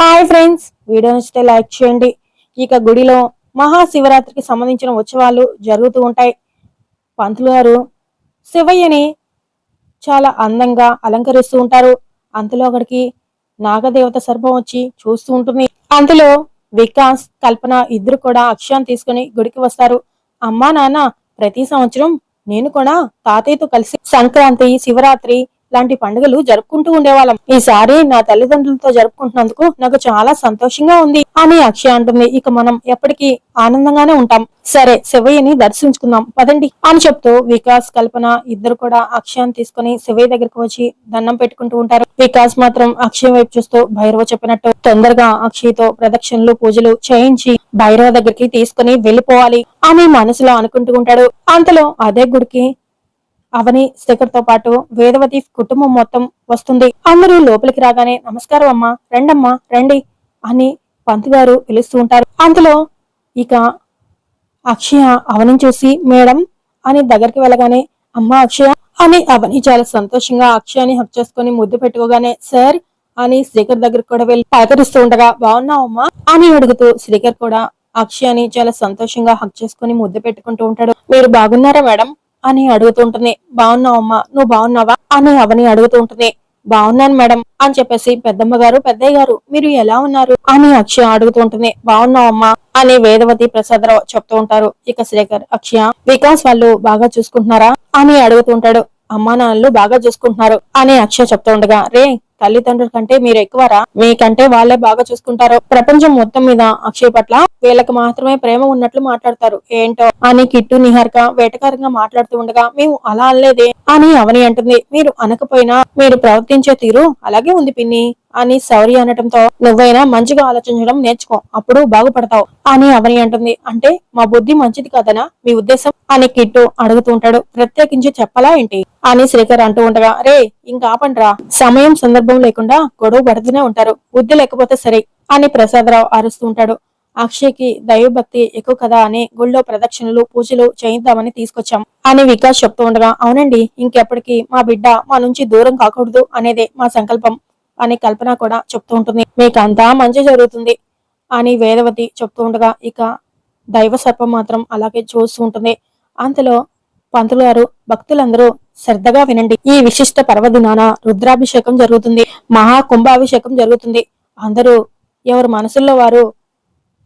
Hi friends video నచ్చితే like చేయండి. ఇక గుడిలో మహాశివరాత్రికి సంబంధించిన ఉత్సవాలు జరుగుతూ ఉంటాయి. పంతులు గారు శివయ్యని చాలా అందంగా అలంకరిస్తూ ఉంటారు. అంతలో అక్కడికి నాగదేవత సర్పం వచ్చి చూస్తూ ఉంటుంది. అంతలో వికాస్ కల్పన ఇద్దరు కూడా అక్షయాన్ని తీసుకుని గుడికి వస్తారు. అమ్మా నాన్న ప్రతి సంవత్సరం నేను కూడా తాతయ్యతో కలిసి సంక్రాంతి శివరాత్రి లాంటి పండుగలు జరుపుకుంటూ ఉండేవాళ్ళం. ఈసారి నా తల్లిదండ్రులతో జరుపుకుంటున్నందుకు నాకు చాలా సంతోషంగా ఉంది అని అక్షయ అంటుంది. ఇక మనం ఎప్పటికీ ఆనందంగానే ఉంటాం. సరే శివయ్యని దర్శించుకుందాం. పదండి అని చెప్తూ వికాస్ కల్పన ఇద్దరు కూడా అక్షయాన్ని తీసుకుని శివయ్య దగ్గరకు వచ్చి దండం పెట్టుకుంటూ ఉంటారు. వికాస్ మాత్రం అక్షయ వైపు చూస్తూ భైరవ చెప్పినట్టు తొందరగా అక్షయ్తో ప్రదక్షిణలు పూజలు చేయించి భైరవ దగ్గరికి తీసుకుని వెళ్ళిపోవాలి అని మనసులో అనుకుంటూ ఉంటాడు. అంతలో అదే గుడికి అవని శేఖర్తో పాటు వేదవతి కుటుంబం మొత్తం వస్తుంది. అందరూ లోపలికి రాగానే నమస్కారం అమ్మా రండమ్మా రండి అని పంతు గారు పిలుస్తూ ఉంటారు. అందులో ఇక అక్షయ అవని చూసి మేడం అని దగ్గరికి వెళ్ళగానే అమ్మా అక్షయ అని అవని చాలా సంతోషంగా అక్షయాని హక్ చేసుకుని ముద్దు పెట్టుకోగానే సార్ అని శ్రీకర్ దగ్గరికి కూడా వెళ్ళి పలకరిస్తూ ఉండగా బాగున్నావమ్మా అని అడుగుతూ శ్రీకర్ కూడా అక్షయాని చాలా సంతోషంగా హక్ చేసుకుని ముద్దు పెట్టుకుంటూ ఉంటాడు. మీరు బాగున్నారా మేడం? అని అడుగుతుంటుంది బాగున్నావమ్మా నువ్వు బాగున్నావా? అని అవని అడుగుతుంటుంది బాగున్నాను మేడం అని చెప్పేసి పెద్దమ్మ గారు పెద్దయ్య గారు మీరు ఎలా ఉన్నారు? అని అక్షయ అడుగుతుంటుంది బాగున్నావమ్మా అని వేదవతి ప్రసాదరావు చెప్తూ ఉంటారు. ఇక శ్రీకర్ అక్షయ వికాస్ వాళ్ళు బాగా చూసుకుంటున్నారా? అని అడుగుతుంటాడు. అమ్మా నాన్నలు బాగా చూసుకుంటున్నారు అని అక్షయ చెప్తూ ఉండగా రే తల్లిదండ్రుల కంటే మీరు ఎక్కువరా? మీకంటే వాళ్ళే బాగా చూసుకుంటారు. ప్రపంచం మొత్తం మీద అక్షయ్ పట్ల వీళ్ళకి మాత్రమే ప్రేమ ఉన్నట్లు మాట్లాడతారు. ఏంటో? అని కిట్టు నిహారిక వేటకారంగా మాట్లాడుతూ ఉండగా మేము అలా అనలేదే అని అవని అంటుంది. మీరు అనకపోయినా మీరు ప్రవర్తించే తీరు అలాగే ఉంది పిన్ని. అని సౌరి అనటంతో నువ్వైనా మంచిగా ఆలోచించడం నేర్చుకో అప్పుడు బాగుపడతావు అని అవని అంటుంది. అంటే మా బుద్ధి మంచిది కదనా? మీ ఉద్దేశం? అని కిట్టు అడుగుతూ ఉంటాడు. ప్రత్యేకించి చెప్పలా ఏంటి? అని శ్రీకర్ అంటూ ఉండగా రే ఇంకా ఆపండ్రా. సమయం సందర్భం లేకుండా గొడవ పడుతూనే ఉంటారు. బుద్ధి లేకపోతే సరే అని ప్రసాదరావు అరుస్తూ ఉంటాడు. అక్షయ్కి దైవభక్తి ఎక్కువ కదా అని గుళ్ళో ప్రదక్షిణలు పూజలు చేయిద్దామని తీసుకొచ్చాం అని వికాస్ చెప్తూ ఉండగా అవునండి ఇంకెప్పటికీ మా బిడ్డ మా నుంచి దూరం కాకూడదు అనేదే మా సంకల్పం. అని కల్పన కూడా చెప్తూ ఉంటుంది. మీకంతా మంచి జరుగుతుంది అని వేదవతి చెప్తూ ఉండగా ఇక దైవ సర్పం మాత్రం అలాగే చూస్తూ ఉంటుంది. అంతలో పంతులు గారు భక్తులందరూ శ్రద్ధగా వినండి. ఈ విశిష్ట పర్వదినాన రుద్రాభిషేకం జరుగుతుంది. మహా కుంభాభిషేకం జరుగుతుంది. అందరూ ఎవరి మనసుల్లో వారు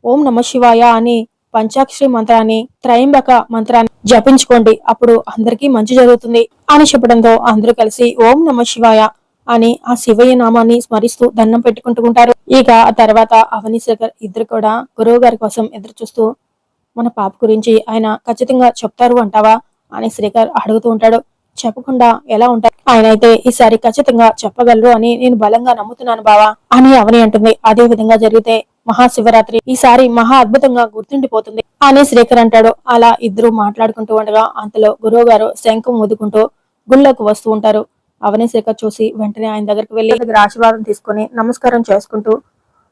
ఓం నమ శివాయ అని పంచాక్షరి మంత్రాన్ని త్రయంబక మంత్రాన్ని జపించుకోండి. అప్పుడు అందరికీ మంచి జరుగుతుంది అని చెప్పడంతో అందరూ కలిసి ఓం నమ శివాయ అని ఆ శివయ్య నామాన్ని స్మరిస్తూ దండం పెట్టుకుంటూ ఉంటారు. ఇక ఆ తర్వాత అవని శేఖర్ ఇద్దరు కూడా గురువు గారి కోసం ఎదురు చూస్తూ మన పాప గురించి ఆయన ఖచ్చితంగా చెప్తారు అంటావా? అని శ్రీకర్ అడుగుతూ ఉంటాడు. చెప్పకుండా ఎలా ఉంటారు ఆయన అయితే ఈసారి ఖచ్చితంగా చెప్పగలరు అని నేను బలంగా నమ్ముతున్నాను బావా అని అవని అంటుంది. అదే విధంగా జరిగితే మహాశివరాత్రి ఈసారి మహా అద్భుతంగా గుర్తుండిపోతుంది అని శ్రీకర్ అంటాడు. అలా ఇద్దరు మాట్లాడుకుంటూ ఉండగా అంతలో గురువు గారు శంఖం ఊదుకుంటూ గుళ్ళకు వస్తూ ఉంటారు. అవని శేఖర్ చూసి వెంటనే ఆయన దగ్గరికి వెళ్ళి దగ్గర ఆశీర్వాదం తీసుకుని నమస్కారం చేసుకుంటూ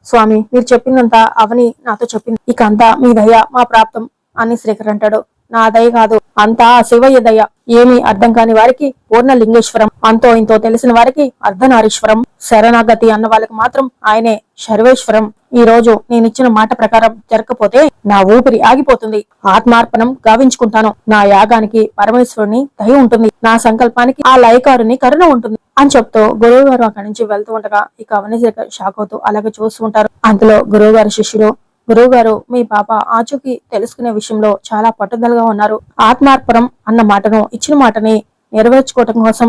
స్వామి మీరు చెప్పిందంతా అవని నాతో చెప్పింది. ఇక అంతా మీ దయ మా ప్రాప్తం అని శ్రీకర్ అంటాడు. నా దయ కాదు. అంతా శివయ్య దయ. ఏమీ అర్థం కాని వారికి పూర్ణ లింగేశ్వరం అంతో ఇంతో తెలిసిన వారికి అర్ధనారీశ్వరం. శరణాగతి అన్న వాళ్ళకి మాత్రం ఆయనే సర్వేశ్వరం ఈ రోజు నేనిచ్చిన మాట ప్రకారం జరగకపోతే నా ఊపిరి ఆగిపోతుంది. ఆత్మార్పణం గావించుకుంటాను. నా యాగానికి పరమేశ్వరుని దయ ఉంటుంది. నా సంకల్పానికి ఆ లయకారుని కరుణ ఉంటుంది. అని చెప్తూ గురువు గారు అక్కడి నుంచి వెళ్తూ ఉండగా ఇక అవని షాక్ అవుతూ అలాగే చూస్తూ ఉంటారు. అందులో గురువు గారి శిష్యుడు గురువు గారు మీ పాప ఆచూకీ తెలుసుకునే విషయంలో చాలా పట్టుదలగా ఉన్నారు. ఆత్మార్పణం అన్న మాటను ఇచ్చిన మాటని నెరవేర్చుకోవటం కోసం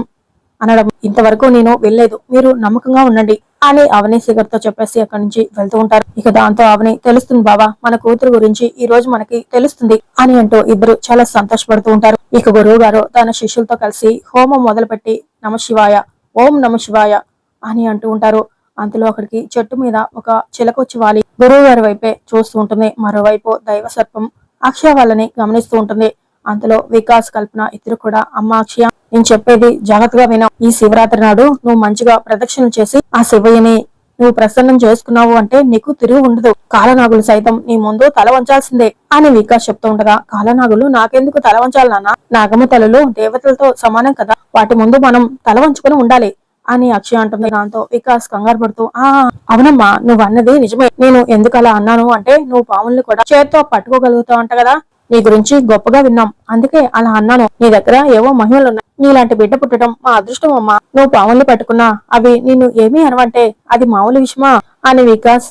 అనడం ఇంతవరకు నేను వెళ్ళలేదు. మీరు నమ్మకంగా ఉండండి. అని అవని శిఖర్తో చెప్పేసి అక్కడి నుంచి వెళ్తూ ఉంటారు. ఇక దాంతో అవని తెలుస్తుంది బాబా మన కూతురు గురించి ఈ రోజు మనకి తెలుస్తుంది అని అంటూ ఇద్దరు చాలా సంతోషపడుతూ ఉంటారు. ఇక గురువు గారు తన శిష్యులతో కలిసి హోమం మొదలుపెట్టి నమ శివాయ ఓం నమ శివాయ అని అంటూ ఉంటారు. అంతలో అక్కడికి చెట్టు మీద ఒక చిలకొచ్చి వాలి. గురువు గారి వైపే చూస్తూ ఉంటుంది. మరోవైపు దైవ సర్పం అక్షయ వాళ్ళని గమనిస్తూ ఉంటుంది. అంతలో వికాస్ కల్పన ఇద్దరు కూడా అమ్మ అక్షయ నేను చెప్పేది జాగ్రత్తగా వినా. ఈ శివరాత్రి నాడు నువ్వు మంచిగా ప్రదక్షిణ చేసి ఆ శివయ్యని నువ్వు ప్రసన్నం చేసుకున్నావు అంటే నీకు తిరిగి ఉండదు. కాలనాగులు సైతం నీ ముందు తల వంచాల్సిందే అని వికాస్ చెప్తూ ఉండగా కాలనాగులు నాకెందుకు తల వంచాలన్నా నాన్న? తలలు దేవతలతో సమానం కదా. వాటి ముందు మనం తల వంచుకొని ఉండాలి. అని అక్షయ అంటుంది. దాంతో వికాస్ కంగారు పడుతూ ఆ అవునమ్మా నువ్వు అన్నది నిజమే. నేను ఎందుకు అలా అన్నాను అంటే నువ్వు పాముల్ని కూడా చేత్తో పట్టుకోగలుగుతావు అంట కదా. నీ గురించి గొప్పగా విన్నాం. అందుకే అలా అన్నాను. నీ దగ్గర ఏవో మహిమలు ఉన్నాయి. నీలాంటి బిడ్డ పుట్టడం మా అదృష్టం అమ్మా. నువ్వు పాములు పట్టుకున్నా అవి నిన్ను ఏమీ అనవంటే అది మామూలు విషయమా? అని వికాస్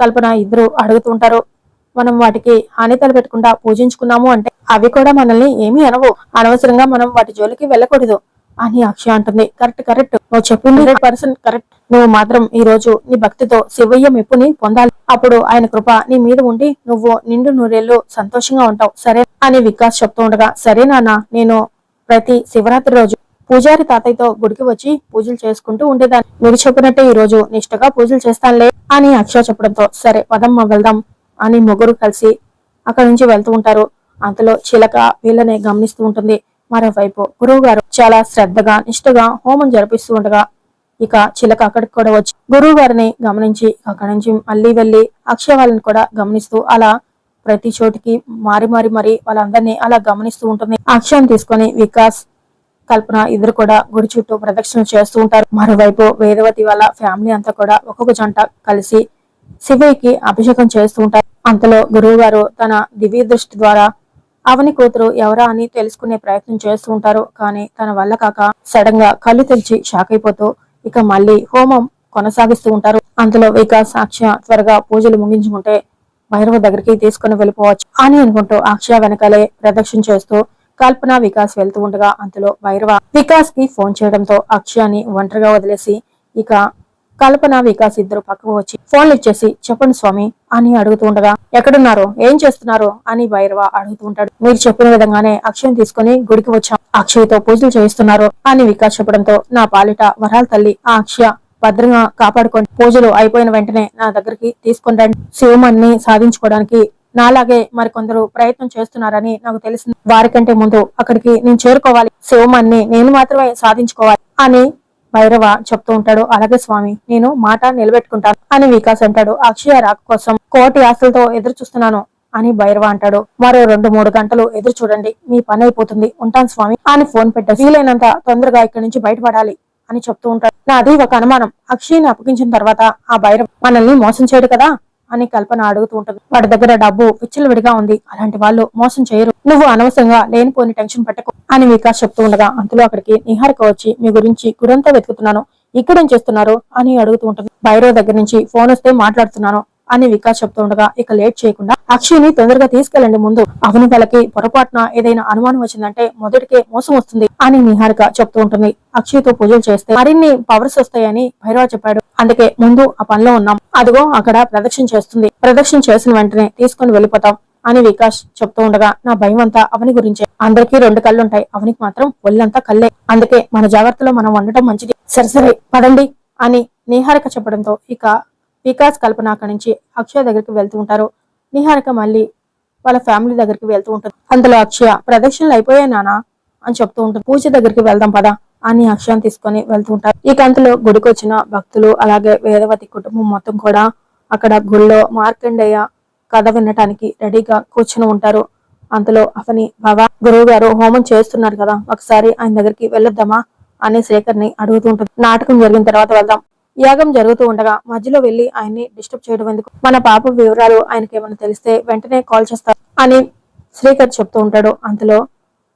కల్పన ఇద్దరు అడుగుతుంటారు మనం వాటికి హాని తలపెట్టకుండా పూజించుకున్నాము అంటే అవి కూడా మనల్ని ఏమీ అనవు. అనవసరంగా మనం వాటి జోలికి వెళ్ళకూడదు. అని అక్షయ అంటుంది. Correct correct. నువ్వు చెప్పింది హండ్రెడ్ పర్సెంట్ కరెక్ట్. నువ్వు మాత్రం ఈ రోజు నీ భక్తితో శివయ్య మెప్పుని పొందాలి. అప్పుడు ఆయన కృప నీ మీద ఉండి నువ్వు నిండు నూరేళ్ళు సంతోషంగా ఉంటావు. సరే అని వికాస్ చెప్తూ ఉండగా సరే నాన్న నేను ప్రతి శివరాత్రి రోజు పూజారి తాతయ్యతో గుడికి వచ్చి పూజలు చేసుకుంటూ ఉండేదాన్ని. మీరు చెప్పినట్టే ఈ రోజు నిష్ఠగా పూజలు చేస్తానులే అని అక్షయ చెప్పడంతో సరే పదమ్మ వెళ్దాం అని ముగ్గురు కలిసి అక్కడి నుంచి వెళ్తూ ఉంటారు. అంతలో చిలక వీళ్ళని గమనిస్తూ ఉంటుంది. మరోవైపు గురువు గారు చాలా శ్రద్ధగా నిష్ఠగా హోమం జరిపిస్తూ ఉండగా ఇక చిలక అక్కడికి కూడా వచ్చి గురువు గారిని గమనించి అక్కడి నుంచి మళ్ళీ వెళ్ళి అక్షయవాళ్ళని కూడా గమనిస్తూ అలా ప్రతి చోటికి మారి మారి మరి వాళ్ళందరినీ అలా గమనిస్తూ ఉంటుంది. అక్షయం తీసుకొని వికాస్ కల్పన ఇద్దరు కూడా గుడి చుట్టూ ప్రదక్షిణ చేస్తూ ఉంటారు. మరోవైపు వేదవతి వాళ్ళ ఫ్యామిలీ అంతా కూడా ఒక్కొక్క జంట కలిసి శివయ్యకి అభిషేకం చేస్తూ ఉంటారు. అంతలో గురువు గారు తన దివ్య దృష్టి ద్వారా అవని కూతురు ఎవరా అని తెలుసుకునే ప్రయత్నం చేస్తూ ఉంటారు. కానీ తన వల్ల కాక సడన్గా కళ్ళు తెరిచి షాక్ అయిపోతూ ఇక మళ్ళీ హోమం కొనసాగిస్తూ ఉంటారు. అంతలో వికాస్ అక్షయ త్వరగా పూజలు ముగించుకుంటే భైరవ దగ్గరికి తీసుకుని వెళ్ళిపోవచ్చు అని అనుకుంటూ అక్షయ వెనకాలే ప్రదక్షిణ చేస్తూ కల్పన వికాస్ వెళ్తూ ఉండగా అంతలో భైరవ వికాస్కి ఫోన్ చేయడంతో అక్షయాని ఒంటరిగా వదిలేసి ఇక కల్పన వికాస్ ఇద్దరు పక్కకు వచ్చి ఫోన్లు ఇచ్చేసి చెప్పండి స్వామి అని అడుగుతూ ఉండగా ఎక్కడున్నారు? ఏం చేస్తున్నారు? అని భైరవ అడుగుతూ ఉంటాడు. మీరు చెప్పిన విధంగానే అక్షయం తీసుకుని గుడికి వచ్చాం. అక్షయ్తో పూజలు చేయిస్తున్నారు అని వికాస్ చెప్పడంతో నా పాలిట వరాల తల్లి ఆ అక్షయ భద్రంగా కాపాడుకోండి. పూజలు అయిపోయిన వెంటనే నా దగ్గరికి తీసుకుని రండి. శివమన్ని సాధించుకోవడానికి నాలాగే మరికొందరు ప్రయత్నం చేస్తున్నారని నాకు తెలిసింది. వారికంటే ముందు అక్కడికి నేను చేరుకోవాలి. శివమన్ని నేను మాత్రమే సాధించుకోవాలి అని భైరవ చెప్తూ ఉంటాడు అలాగే స్వామి నేను మాట నిలబెట్టుకుంటాను అని వికాస్ అంటాడు అక్షయ రాక కోసం కోటి ఆశలతో ఎదురు చూస్తున్నాను అని భైరవ అంటాడు మరో రెండు మూడు గంటలు ఎదురు చూడండి మీ పని అయిపోతుంది ఉంటాను స్వామి అని ఫోన్ పెట్టాడు వీలైనంత తొందరగా ఇక్కడి నుంచి బయటపడాలి అని చెప్తూ ఉంటాడు. నాది ఒక అనుమానం అక్షయ్ని అప్పగించిన తర్వాత ఆ భైరవ మనల్ని మోసం చేయడు కదా? అని కల్పన అడుగుతూ ఉంటుంది. వాడి దగ్గర డబ్బు విచ్చలవిడిగా ఉంది. అలాంటి వాళ్ళు మోసం చేయరు. నువ్వు అనవసరంగా లేనిపోని టెన్షన్ పెట్టకు అని వికాస్ చెప్తూ ఉండగా అంతలో అక్కడికి నిహారిక వచ్చి మీ గురించి గురంతా వెతుకుతున్నాను. ఇక్కడేం చేస్తున్నారు? అని అడుగుతూ ఉంటుంది. బైరో దగ్గర నుంచి ఫోన్ వస్తే మాట్లాడుతున్నాను. అని వికాస్ చెప్తూ ఉండగా ఇక లేట్ చేయకుండా అక్షయ్ని తొందరగా తీసుకెళ్ళండి ముందు. అవని వాళ్ళకి పొరపాటున ఏదైనా అనుమానం వచ్చిందంటే మొదటికే మోసం వస్తుంది అని నిహారిక చెప్తూ ఉంటుంది. అక్షయ్తో పూజలు చేస్తే మరిన్ని పవర్స్ వస్తాయని భైరవ చెప్పాడు. అందుకే ముందు ఆ పనిలో ఉన్నాం. అదిగో అక్కడ ప్రదక్షిణ చేస్తుంది. ప్రదక్షిణ చేసిన వెంటనే తీసుకుని వెళ్ళిపోతాం అని వికాస్ చెప్తూ ఉండగా నా భయం అంతా అవని గురించే. అందరికీ రెండు కళ్ళు ఉంటాయి అవనికి మాత్రం ఒళ్ళంతా కళ్ళే. అందుకే మన జాగ్రత్తలో మనం ఉండటం మంచిది. సరే సరే పదండి అని నిహారిక చెప్పడంతో ఇక వికాస్ కల్పన అక్కడి నుంచి అక్షయ్ దగ్గరికి వెళ్తూ ఉంటారు. నిహారిక మళ్ళీ వాళ్ళ ఫ్యామిలీ దగ్గరికి వెళ్తూ ఉంటుంది. అందులో అక్షయ ప్రదక్షిణలు అయిపోయాయి నానా అని చెప్తూ ఉంటుంది. పూజ దగ్గరికి వెళ్దాం పదా అని అక్షయాన్ని తీసుకొని వెళ్తూ ఉంటారు. ఈ కంతలో గుడికి వచ్చిన భక్తులు అలాగే వేదవతి కుటుంబం మొత్తం కూడా అక్కడ గుళ్ళో మార్కండేయ కథ వినటానికి రెడీగా కూర్చుని ఉంటారు. అంతలో అతని బాబా గురువు గారు హోమం చేస్తున్నారు కదా ఒకసారి ఆయన దగ్గరికి వెళ్ళొద్దామా అని శేఖర్ని అడుగుతూ ఉంటుంది. నాటకం జరిగిన తర్వాత వెళ్దాం. యాగం జరుగుతూ ఉండగా మధ్యలో వెళ్ళి ఆయన్ని డిస్టర్బ్ చేయడం ఎందుకు? మన పాప వివరాలు ఆయనకి ఏమైనా తెలిస్తే వెంటనే కాల్ చేస్తారు అని శ్రీకర్ చెప్తూ ఉంటాడు. అంతలో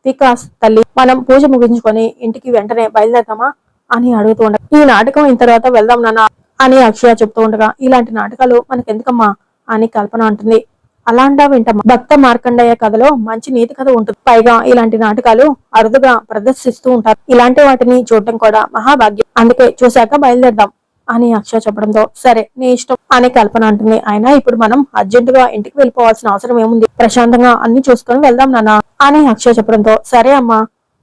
వికాస్ తల్లి మనం పూజ ముగించుకొని ఇంటికి వెంటనే బయలుదేరదామా అని అడుగుతూ ఉండగా ఈ నాటకం అయిన తర్వాత వెళ్దాం నాన్న అని అక్షయ చెప్తూ ఉండగా ఇలాంటి నాటకాలు మనకెందుకమ్మా అని కల్పన అంటుంది. అలాంటా వింటమ్మా. భక్త మార్కండయ్య కథలో మంచి నీతి కథ ఉంటుంది. పైగా ఇలాంటి నాటకాలు అరుదుగా ప్రదర్శిస్తూ ఉంటారు. ఇలాంటి వాటిని చూడటం కూడా మహాభాగ్యం. అందుకే చూశాక బయలుదేరదాం. అని అక్షయ చెప్పడంతో సరే నీ ఇష్టం అని కల్పన అంటుంది. అయినా ఇప్పుడు మనం అర్జెంట్గా ఇంటికి వెళ్ళిపోవాల్సిన అవసరం ఏముంది? ప్రశాంతంగా అన్ని చూసుకొని వెళ్దాం నాన్న అని అక్షయ చెప్పడంతో సరే అమ్మా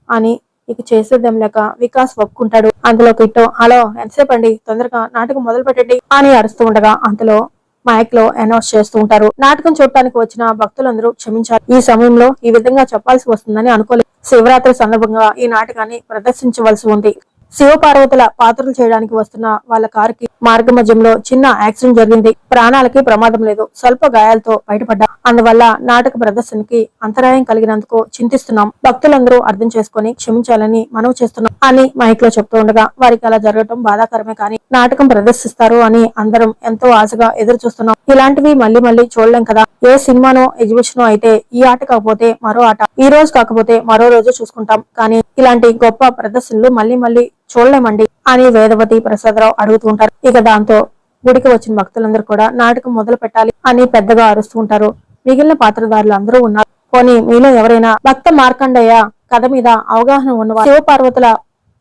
అని ఇక చేసేద్దాం లేక వికాస్ ఒప్పుకుంటాడు అందులో కిట్టో హలో ఎంతసేపు అండి? తొందరగా నాటకం మొదలు పెట్టండి అని అరుస్తూ ఉండగా అంతలో మైక్లో అనౌన్స్ చేస్తూ ఉంటారు. నాటకం చూడటానికి వచ్చిన భక్తులందరూ క్షమించారు ఈ సమయంలో ఈ విధంగా చెప్పాల్సి వస్తుందని అనుకోలేదు. శివరాత్రి సందర్భంగా ఈ నాటకాన్ని ప్రదర్శించవలసి ఉంది. శివపార్వతుల పాత్రలు చేయడానికి వస్తున్న వాళ్ళ కారుకి మార్గ మధ్యంలో చిన్న యాక్సిడెంట్ జరిగింది. ప్రాణాలకి ప్రమాదం లేదు. స్వల్ప గాయాలతో బయటపడ్డా. అందువల్ల నాటక ప్రదర్శనకి అంతరాయం కలిగినందుకు చింతిస్తున్నాం. భక్తులందరూ అర్థం చేసుకొని క్షమించాలని మనవి చేస్తున్నాం అని మైక్లో చెప్తూ ఉండగా వారికి అలా జరగటం బాధాకరమే కానీ నాటకం ప్రదర్శిస్తారు అని అందరం ఎంతో ఆశగా ఎదురు చూస్తున్నాం ఇలాంటివి మళ్ళీ మళ్ళీ చూడలేం కదా. ఏ సినిమానో ఎగ్జిబిషన్ అయితే ఈ ఆట కాకపోతే మరో ఆట. ఈ రోజు కాకపోతే మరో రోజు చూసుకుంటాం. కానీ ఇలాంటి గొప్ప ప్రదర్శనలు మళ్ళీ మళ్ళీ చూడలేమండి అని వేదవతి ప్రసాదరావు అడుగుతూ ఉంటారు. ఇక దాంతో గుడికి వచ్చిన భక్తులందరూ కూడా నాటకం మొదలు పెట్టాలి అని పెద్దగా అరుస్తూ ఉంటారు. మిగిలిన పాత్రదారులు అందరూ ఉన్నారు. పోనీ మీలో ఎవరైనా భక్త మార్కండయ్య కథ మీద అవగాహన ఉన్నవారు శివపార్వతుల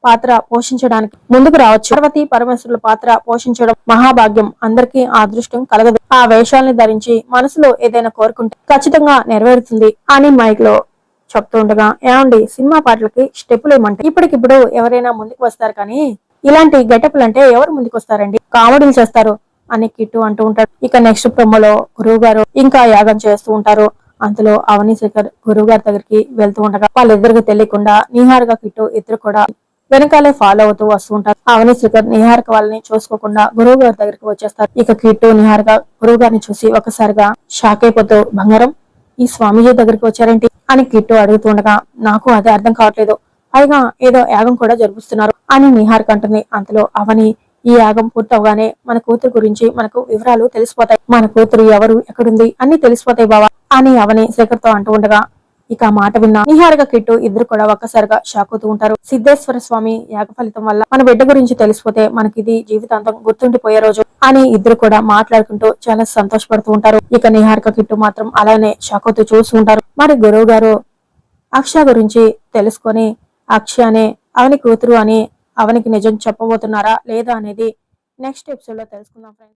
పాత్ర పోషించడానికి ముందుకు రావచ్చు. పార్వతి పరమేశ్వరుల పాత్ర పోషించడం మహాభాగ్యం. అందరికీ ఆ అదృష్టం కలగదు. ఆ వేషాలను ధరించి మనసులో ఏదైనా కోరుకుంటే ఖచ్చితంగా నెరవేరుతుంది అని మైక్లో చెప్తూ ఉండగా ఏమండి సినిమా పాటలకి స్టెప్పులు ఏమంటే ఇప్పటికిప్పుడు ఎవరైనా ముందుకు వస్తారు కానీ ఇలాంటి గెటప్లు అంటే ఎవరు ముందుకు వస్తారండి కామెడీలు చేస్తారు అని కిట్టు అంటూ ఉంటాడు. ఇక నెక్స్ట్ ప్రొమోలో గురువు గారు ఇంకా యాగం చేస్తూ ఉంటారు. అంతలో అవని శేఖర్ గురువు గారి దగ్గరికి వెళ్తూ ఉండగా వాళ్ళిద్దరికి తెలియకుండా నిహార్గా కిట్టు ఇద్దరు కూడా వెనకాలే ఫాలో అవుతూ వస్తూ ఉంటారు. అవని శేఖర్ నిహారిక వాళ్ళని చూసుకోకుండా గురువు గారి దగ్గరికి వచ్చేస్తారు. ఇక కిట్టు నిహారిక గురువు గారిని చూసి ఒకసారిగా షాక్ అయిపోతూ బంగారం ఈ స్వామీజీ దగ్గరికి వచ్చారేంటి? అని కిట్టు అడుగుతుండగా నాకు అది అర్థం కావట్లేదు. పైగా ఏదో యాగం కూడా జరిపిస్తున్నారు అని నిహారిక అంటుంది అంతలో అవని ఈ యాగం పూర్తవగానే మన కూతురు గురించి మనకు వివరాలు తెలిసిపోతాయి. మన కూతురు ఎవరు ఎక్కడుంది అన్ని తెలిసిపోతాయి బావా అని అవని శేఖర్తో అంటూ ఉండగా ఇక ఆ మాట విన్నా నిహారిక కిట్టు ఇద్దరు కూడా ఒక్కసారిగా షాక్ అవుతూ ఉంటారు. సిద్ధేశ్వర స్వామి యాగ ఫలితం వల్ల మన బిడ్డ గురించి తెలిసిపోతే మనకి ఇది జీవితాంతం గుర్తుండిపోయే రోజు అని ఇద్దరు కూడా మాట్లాడుకుంటూ చాలా సంతోషపడుతూ ఉంటారు. ఇక నిహారిక కిట్టు మాత్రం అలానే షాక్ అవుతూ చూస్తూ ఉంటారు. మరి గురువు గారు అక్ష గురించి తెలుసుకొని అక్షయనే అవని కూతురు అని అవనికి నిజం చెప్పబోతున్నారా లేదా అనేది నెక్స్ట్ ఎపిసోడ్లో తెలుసుకుందాం ఫ్రెండ్స్